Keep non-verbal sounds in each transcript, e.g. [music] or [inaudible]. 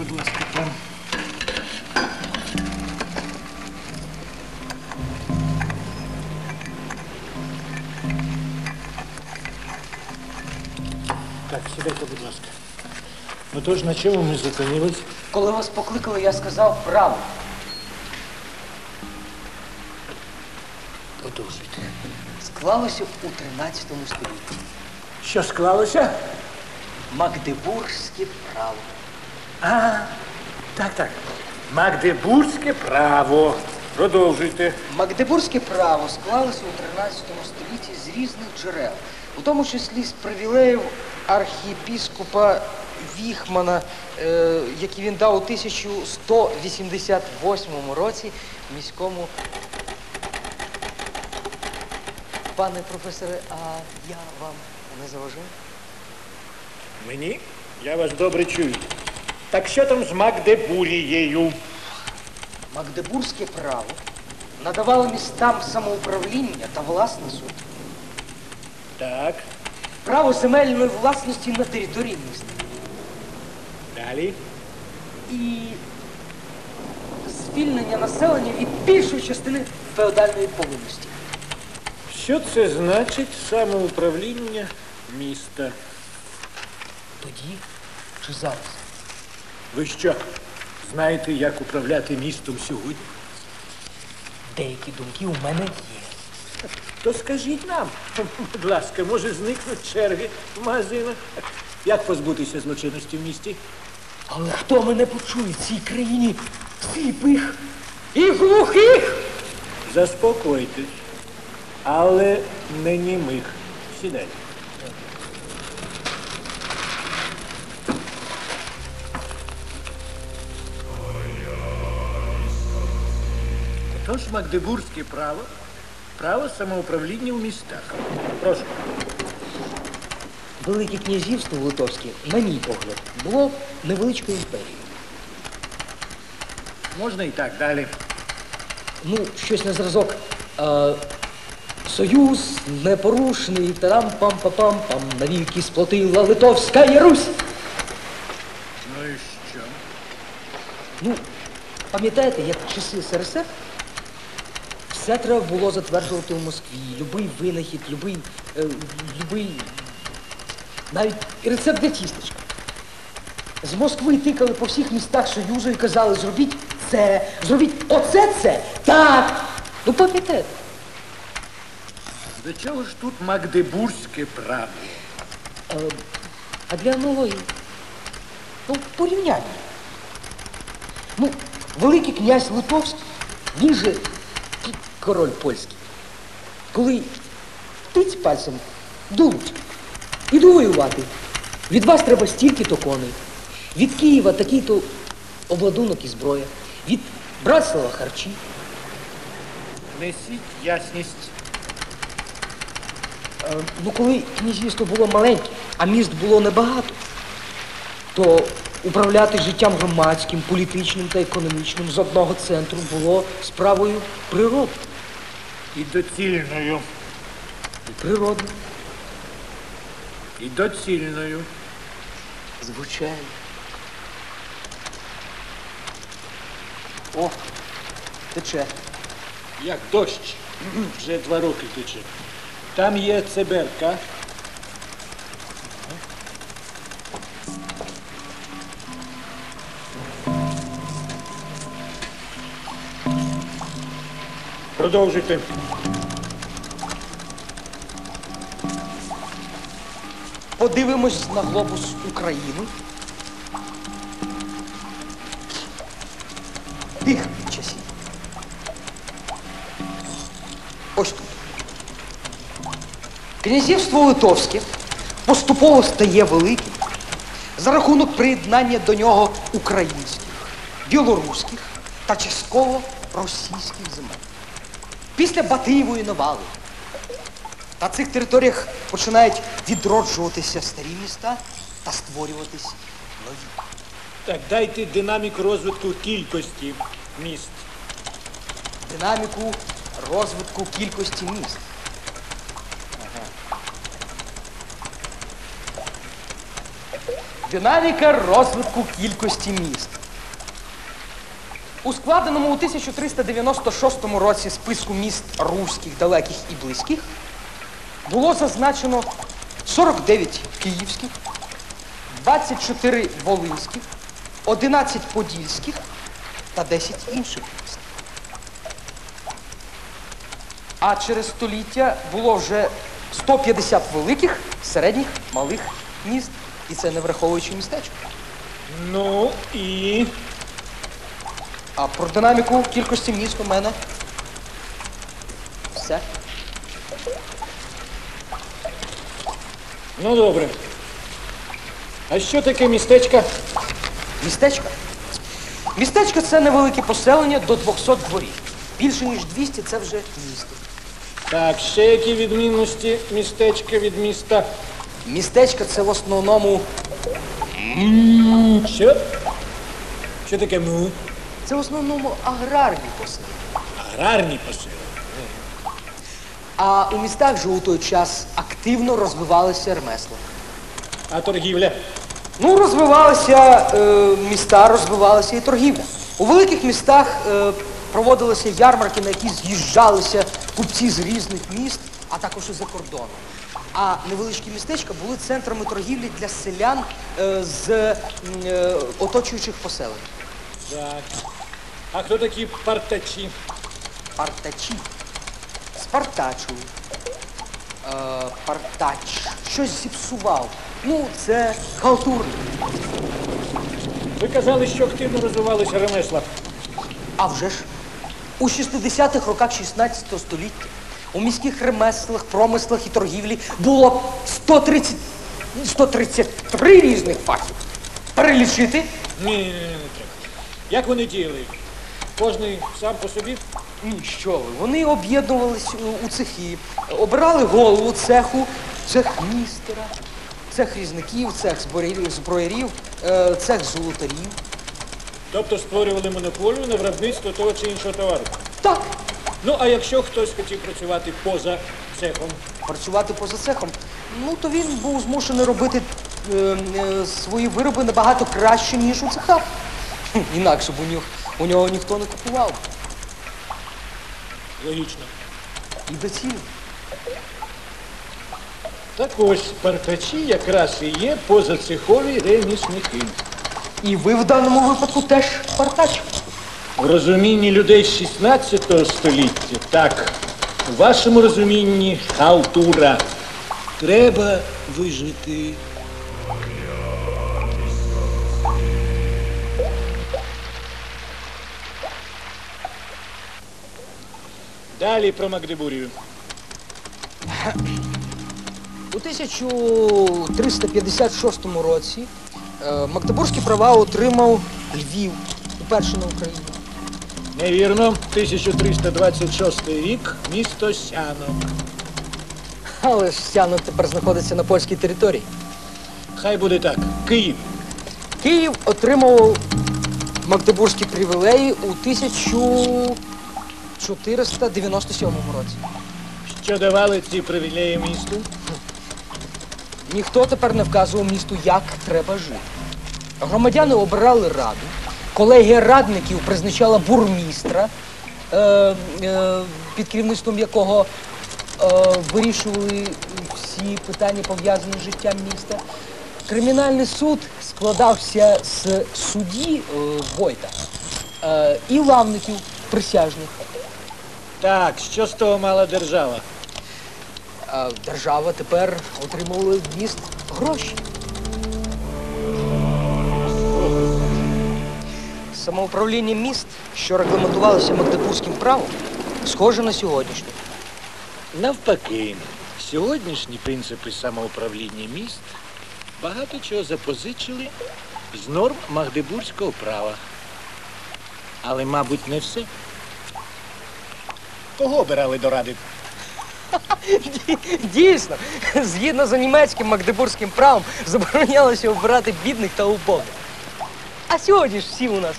будь ласка, там. Так, сідайте, будь ласка. Ну тож, на чому ми зупинились? Коли вас покликали, я сказав право. Продовжуйте. Склалося у 13 столітті. Що склалося? Магдебурзьке право. А, так, так. Магдебурзьке право. Продовжуйте. Магдебурзьке право склалося у 13 столітті з різних джерел, у тому числі з привілеїв архієпіскопа Віхмана, е, які він дав у 1188 році міському. Пане професоре, а я вам не заважаю? Мені? Я вас добре чую. Так що там з Магдебурією? Магдебурзьке право надавало містам самоуправління та власний суд. Так, Право земельної власності на території міста. далі. І звільнення населення від більшої частини феодальної повинності. Що це значить самоуправління міста? Тоді чи зараз? Ви що, знаєте, як управляти містом сьогодні? Деякі думки у мене є. То скажіть нам, будь ласка, може зникнуть черги в магазинах? Як позбутися злочинності в місті? Але хто мене почує в цій країні сліпих і глухих? Заспокойтесь, але не німих. Сідайте. Отож, Магдебурзьке право, право самоуправління в містах. Прошу. Велике князівство Литовське, на мій погляд, було невеличкою імперією. Можна і так далі. Ну, щось на зразок. Е, Союз непорушний, тарам пам па пам пам навіки сплотила Литовська Русь. Ну і що? Ну, пам'ятаєте, як часи СРСР все треба було затверджувати в Москві. Любий винахід, любий, е, любий, навіть рецепт для тістечка. З Москви тикали по всіх містах Союзу і казали, зробіть це, зробіть оце це. Так. Ну пам'ятаєте. До чого ж тут Магдебурзьке право? Е, а для аналогії, ну, порівняння. Ну, Великий князь Литовський, він же король польський. Коли тиць пальцем дулуть, іду воювати. Від вас треба стільки-то коней. Від Києва такий-то обладунок і зброя. Від Братслава харчі. Несіть ясність. Е, Ну, коли князівство було маленьке, а міст було небагато, то управляти життям громадським, політичним та економічним з одного центру було справою природи. І доцільною. Природно. І доцільною. Звичайно. О, тече. Як дощ. Вже два роки тече. Там є циберка. Продовжуйте. Подивимось на глобус України. Тих часів. Ось тут. Князівство Литовське поступово стає великим за рахунок приєднання до нього українських, білоруських та частково російських земель. Після Батиєвої навали на цих територіях починають відроджуватися старі міста та створюватись нові. Так, дайте динамік розвитку кількості міст. Динаміку розвитку кількості міст. Динаміка розвитку кількості міст. У складеному у 1396 році списку міст руських, далеких і близьких було зазначено 49 київських, 24 волинських, 11 подільських та 10 інших міст. А через століття було вже 150 великих, середніх, малих міст. І це не враховуючи містечко. Ну і. А про динаміку кількості міст у мене все. Ну добре. А що таке містечко? Містечко. Містечко це невелике поселення до 200 дворів. Більше ніж 200 це вже місто. Так, ще які відмінності містечка від міста? Містечко це в основному Що? Що таке му? Це в основному аграрні поселення. Аграрні посили. А у містах же у той час активно розвивалися ремесла. А торгівля? Ну, розвивалися е, міста, розвивалася і торгівля. У великих містах е, проводилися ярмарки, на які з'їжджалися купці з різних міст, а також і за кордону. А невеличкі містечка були центрами торгівлі для селян е, з е, оточуючих поселень. Так. А хто такі партачі? Партачі. Спартачу. Е, партач. Щось зіпсував. Ну, це халтурник. Ви казали, що активно розвивалися ремесла. А вже ж, у 60-х роках 16 століття у міських ремеслах, промислах і торгівлі було 130, 133 різних фахів. Перелічити? Ні, ні, ні, не треба. Як вони діяли? Кожний сам по собі? Що ви, вони об'єднувались у, у цехи, обирали голову цеху, цех містера, цех різників, цех зброярів, зброярів, е, цех золотарів. Тобто створювали монополію на виробництво того чи іншого товару. Так, Ну, а якщо хтось хотів працювати поза цехом, працювати поза цехом, ну то він був змушений робити е, е, свої вироби набагато краще, ніж у цехах. Хм, Інакше б у нього, у нього ніхто не купував. логічно. І доцільно. Так ось партачі якраз і є позацехові ремісники. І ви в даному випадку теж партач. В розумінні людей 16 століття, так, у вашому розумінні халтура. Треба вижити. Далі про Магдебурію. У 1356 році е, Магдебурзькі права отримав Львів уперше на Україні. Невірно, 1326 рік, місто Сянок. Але ж Сянок тепер знаходиться на польській території. Хай буде так. Київ. Київ отримав магдебурзькі привілеї у 1497 році. Що давали ці привілеї місту? Ніхто тепер не вказував місту, як треба жити. Громадяни обирали раду, колегія радників призначала бурмістра, е, е, під керівництвом якого е, вирішували всі питання, пов'язані з життям міста. Кримінальний суд складався з судді е, Войта е, і лавників присяжних. Так, що з того мала держава? Держава тепер отримувала від міст гроші. Самоуправління міст, що регламентувалося Магдебурзьким правом, схоже на сьогоднішнє. Навпаки, сьогоднішні принципи самоуправління міст багато чого запозичили з норм Магдебурзького права. Але, мабуть, не все. Кого обирали до ради? [laughs] Дійсно, згідно з німецьким магдебурзьким правом, заборонялося обирати бідних та убогих. А сьогодні ж всі у нас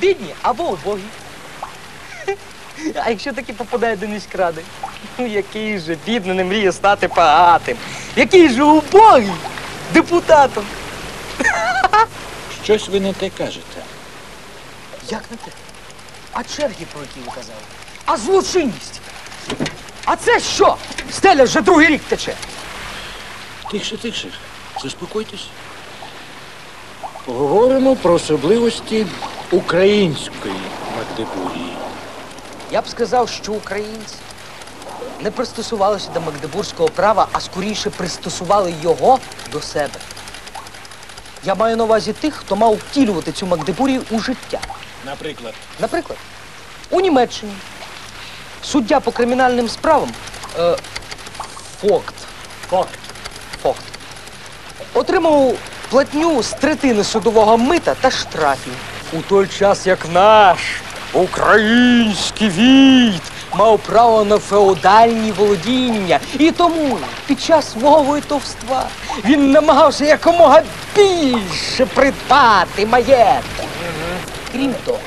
бідні або убогі. [laughs] А якщо таки попадає до міськради, ну який же бідний не мріє стати багатим? Який же убогий депутатом? Щось ви не те кажете. Як не те? А черги, про які ви казали? А злочинність? А це що? Стеля вже другий рік тече. Тихше, тихше. Заспокойтесь. Поговоримо про особливості української Магдебурії. Я б сказав, що українці не пристосувалися до магдебурзького права, а скоріше пристосували його до себе. Я маю на увазі тих, хто мав втілювати цю Магдебурію у життя. Наприклад, Наприклад, у Німеччині суддя по кримінальним справам е, Фокт, факт. Фокт отримав платню з третини судового мита та штрафів. У той час як наш український війт мав право на феодальні володіння. І тому під час свого войтовства він намагався якомога більше придбати маєток. Крім того,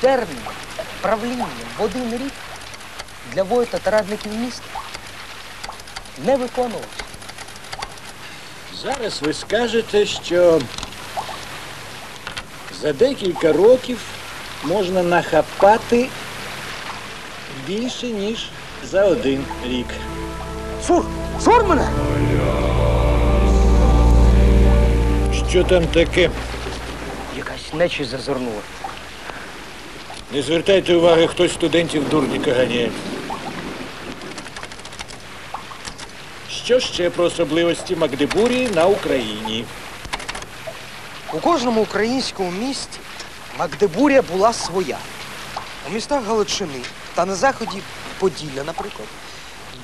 термін правління в один рік для войта та радників міста не виконувався. Зараз ви скажете, що за декілька років можна нахапати більше, ніж за один рік. Сур! Сур мене! Що там таке? Якась нечість зазирнула. Не звертайте уваги, хтось студентів дурніка ганяє. Що ще про особливості Магдебурії на Україні? У кожному українському місті Магдебурія була своя. У містах Галичини та на заході Поділля, наприклад,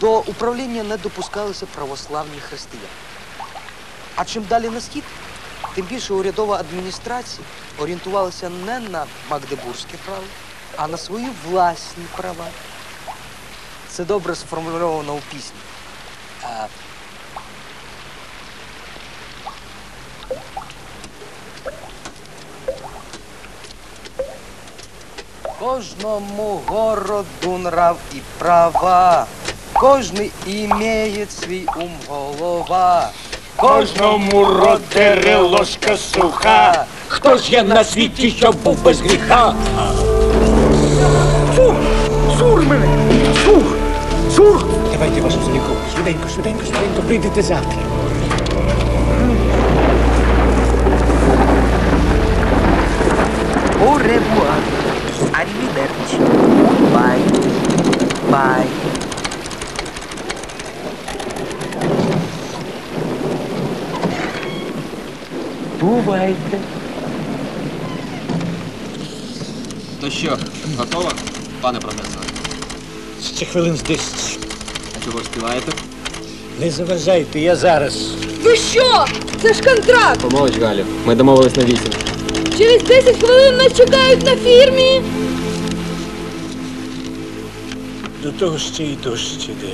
до управління не допускалися православні християни. А чим далі на схід, тим більше урядова адміністрація орієнтувалася не на магдебурзьке право, а на свої власні права. Це добре сформульовано у пісні. А, Кожному городу нрав і права, кожний імеє свій ум голова. Кожному родере ложка суха. Хто ж є на світі, що був без гріха? Сур! Сур мене! Сур! Сур! Давайте вашу заліку. Швиденько, швиденько, швиденько, прийдете завтра. Au revoir. Arrivederci. Bye. Bye. Бувайте. То що, готова, пане професоре? Ще хвилин з 10. Чого співаєте? Не заважайте, я зараз. Ви що? Це ж контракт! Помолодь, Галю. Ми домовились на вісім. Через 10 хвилин нас чекають на фірмі. До того ще й дощ іде.